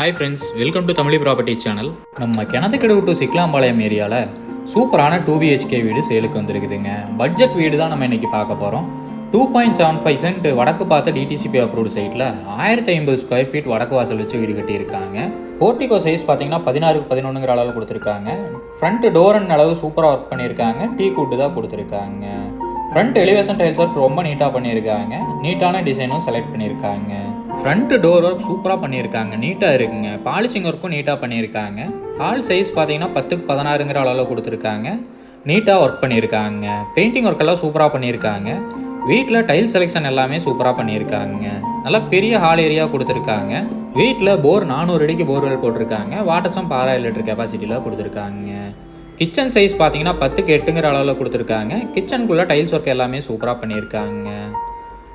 Hi friends welcome to Tamil property channel நம்ம Kinathukadavu to சிக்லாம்பாளையம் ஏரியாவில் சூப்பரான டூ பிஹெச்கே வீடு சேலுக்கு வந்திருக்குதுங்க. பட்ஜெட் வீடு தான் நம்ம இன்றைக்கி பார்க்க போகிறோம் two point seven five cent வடக்கு பார்த்த டிடிசிபி அப்ரூவ்டு சைட்டில் ஆயிரத்தி ஐம்பது ஸ்கொயர் ஃபீட் வடக்கு வாசல் வச்சு வீடு கட்டியிருக்காங்க. போர்ட்டிகோ சைஸ் பார்த்தீங்கன்னா பதினாறுக்கு பதினொன்றுங்கிற அளவில் கொடுத்துருக்காங்க. ஃப்ரண்ட் டோர் அண்ட் அளவு சூப்பராக ஒர்க் பண்ணியிருக்காங்க. டீ கூட்டு தான் கொடுத்துருக்காங்க. ஃப்ரண்ட் எலிவேஷன் டைல்ஸ் ஒர்க் ரொம்ப நீட்டாக பண்ணியிருக்காங்க. நீட்டான டிசைனும் செலக்ட் பண்ணியிருக்காங்க. ஃப்ரண்ட் டோர் ஒர்க் சூப்பராக பண்ணியிருக்காங்க. நீட்டாக இருக்குங்க. பாலிஷிங் ஒர்க்கும் நீட்டாக பண்ணியிருக்காங்க. ஹால் சைஸ் பார்த்தீங்கன்னா பத்துக்கு பதினாறுங்கிற அளவில் கொடுத்துருக்காங்க. நீட்டாக ஒர்க் பண்ணியிருக்காங்க. பெயிண்டிங் ஒர்க் எல்லாம் சூப்பராக பண்ணியிருக்காங்க. வீட்டில் டைல் செலெக்ஷன் எல்லாமே சூப்பராக பண்ணியிருக்காங்க. நல்லா பெரிய ஹால் ஏரியா கொடுத்துருக்காங்க. வீட்டில் போர் நானூறு அடிக்கு போர்வெல் போட்டிருக்காங்க. வாட்டர்ஸும் பாறாயிரம் லிட்டர் கெப்பாசிட்டியில் கொடுத்துருக்காங்க. கிச்சன் சைஸ் பார்த்தீங்கன்னா பத்துக்கு எட்டுங்கிற அளவில் கொடுத்துருக்காங்க. கிச்சனுக்குள்ளே டைல்ஸ் ஒர்க் எல்லாமே சூப்பராக பண்ணியிருக்காங்க.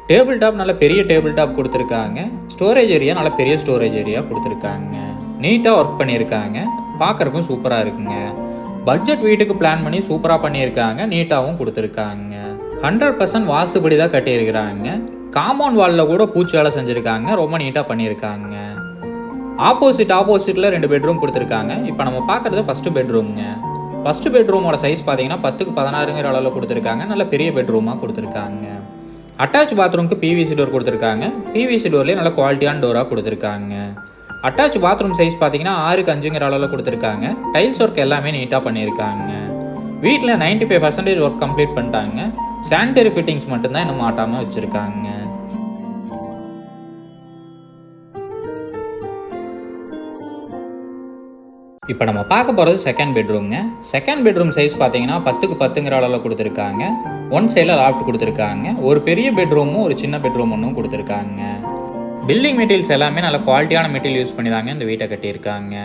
டேபிள் டாப் நல்ல பெரிய டேபிள் டாப் கொடுத்துருக்காங்க. ஸ்டோரேஜ் ஏரியா நல்ல பெரிய ஸ்டோரேஜ் ஏரியா கொடுத்துருக்காங்க. நீட்டாக ஒர்க் பண்ணியிருக்காங்க. பார்க்குறக்கும் சூப்பராக இருக்குங்க. பட்ஜெட் வீட்டுக்கு பிளான் பண்ணி சூப்பராக பண்ணியிருக்காங்க. நீட்டாகவும் கொடுத்துருக்காங்க. ஹண்ட்ரட் பர்சன்ட் வாஸ்துபடி தான் கட்டியிருக்கிறாங்க. காம்பவுண்ட் வாலில் கூட பூச்சி வேலை செஞ்சுருக்காங்க. ரொம்ப நீட்டாக பண்ணியிருக்காங்க. ஆப்போசிட் ஆப்போசிட்டில் ரெண்டு பெட்ரூம் கொடுத்துருக்காங்க. இப்போ நம்ம பார்க்குறது ஃபஸ்ட்டு பெட்ரூம்ங்க. ஃபஸ்ட்டு பெட்ரூமோட சைஸ் பார்த்தீங்கன்னா பத்துக்கு பதினாறுங்கிற அளவில் கொடுத்துருக்காங்க. நல்ல பெரிய பெட்ரூமாக கொடுத்துருக்காங்க. அட்டாச் பாத்ரூம்க்கு பிவிசி டோர் கொடுத்துருக்காங்க. பிவிசி டோர்லேயே நல்ல குவாலிட்டியான டோராக கொடுத்துருக்காங்க. அட்டாச் பாத்ரூம் சைஸ் பார்த்தீங்கன்னா ஆறுக்கு அஞ்சுங்கிற அளவில் கொடுத்துருக்காங்க. டைல்ஸ் ஒர்க் எல்லாமே நீட்டாக பண்ணியிருக்காங்க. வீட்டில் 95% ஃபைவ் பர்சன்டேஜ் ஒர்க் கம்ப்ளீட் பண்ணிட்டாங்க. சானிடரி ஃபிட்டிங்ஸ் மட்டும்தான் இன்னும் மாட்டாமல் வச்சுருக்காங்க. இப்போ நம்ம பார்க்க போகிறது செகண்ட் பெட்ரூம்ங்க செகண்ட் பெட்ரூம் சைஸ் பார்த்தீங்கன்னா பத்துக்கு பத்துங்கிற அளவில் கொடுத்துருக்காங்க. ஒன் சைடில் லாஃப்ட் கொடுத்துருக்காங்க. ஒரு பெரிய பெட்ரூமும் ஒரு சின்ன பெட்ரூம் ஒன்றும் கொடுத்துருக்காங்க. பில்டிங் மெட்டீரியல்ஸ் எல்லாமே நல்ல குவாலிட்டியான மெட்டீரியல் யூஸ் பண்ணி தாங்க இந்த வீட்டை கட்டியிருக்காங்க.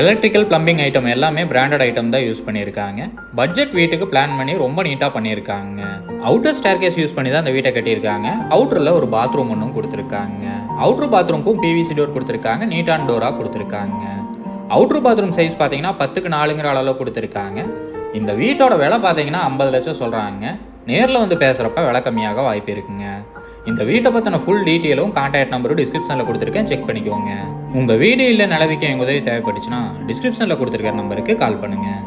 எலக்ட்ரிக்கல் ப்ளம்பிங் ஐட்டம் எல்லாமே பிராண்டட் ஐட்டம் தான் யூஸ் பண்ணியிருக்காங்க. பட்ஜெட் வீட்டுக்கு பிளான் பண்ணி ரொம்ப நீட்டாக பண்ணியிருக்காங்க. அவுட்டர் ஸ்டேர்கேஸ் யூஸ் பண்ணி தான் இந்த வீட்டை கட்டியிருக்காங்க. அவுட்டரில் ஒரு பாத்ரூம் ஒன்றும் கொடுத்துருக்காங்க. அவுட்டர் பாத்ரூமுக்கும் பிவிசி டோர் கொடுத்துருக்காங்க. நீட்டான டோராக கொடுத்துருக்காங்க. அவுட்ரு பாத்ரூம் சைஸ் பார்த்தீங்கன்னா பத்துக்கு நாலுங்கிற அளவில் கொடுத்துருக்காங்க. இந்த வீட்டோட விலை பார்த்தீங்கன்னா ஐம்பது லட்சம் சொல்கிறாங்க நேரில் வந்து பேசுகிறப்ப விலை கம்மியாக வாய்ப்பு இருக்குங்க. இந்த வீட்டை பற்றின ஃபுல் டீட்டெயிலும் கான்டாக்ட் நம்பரும் டிஸ்கிரிப்ஷனில் கொடுத்துருக்கேன். செக் பண்ணிக்கோங்க. உங்கள் வீடு இல்லை நிலவிக்க எங்கள் உதவி தேவைப்பட்டுச்சுன்னா டிஸ்கிரிப்ஷனில் கொடுத்துருக்க நம்பருக்கு கால் பண்ணுங்கள்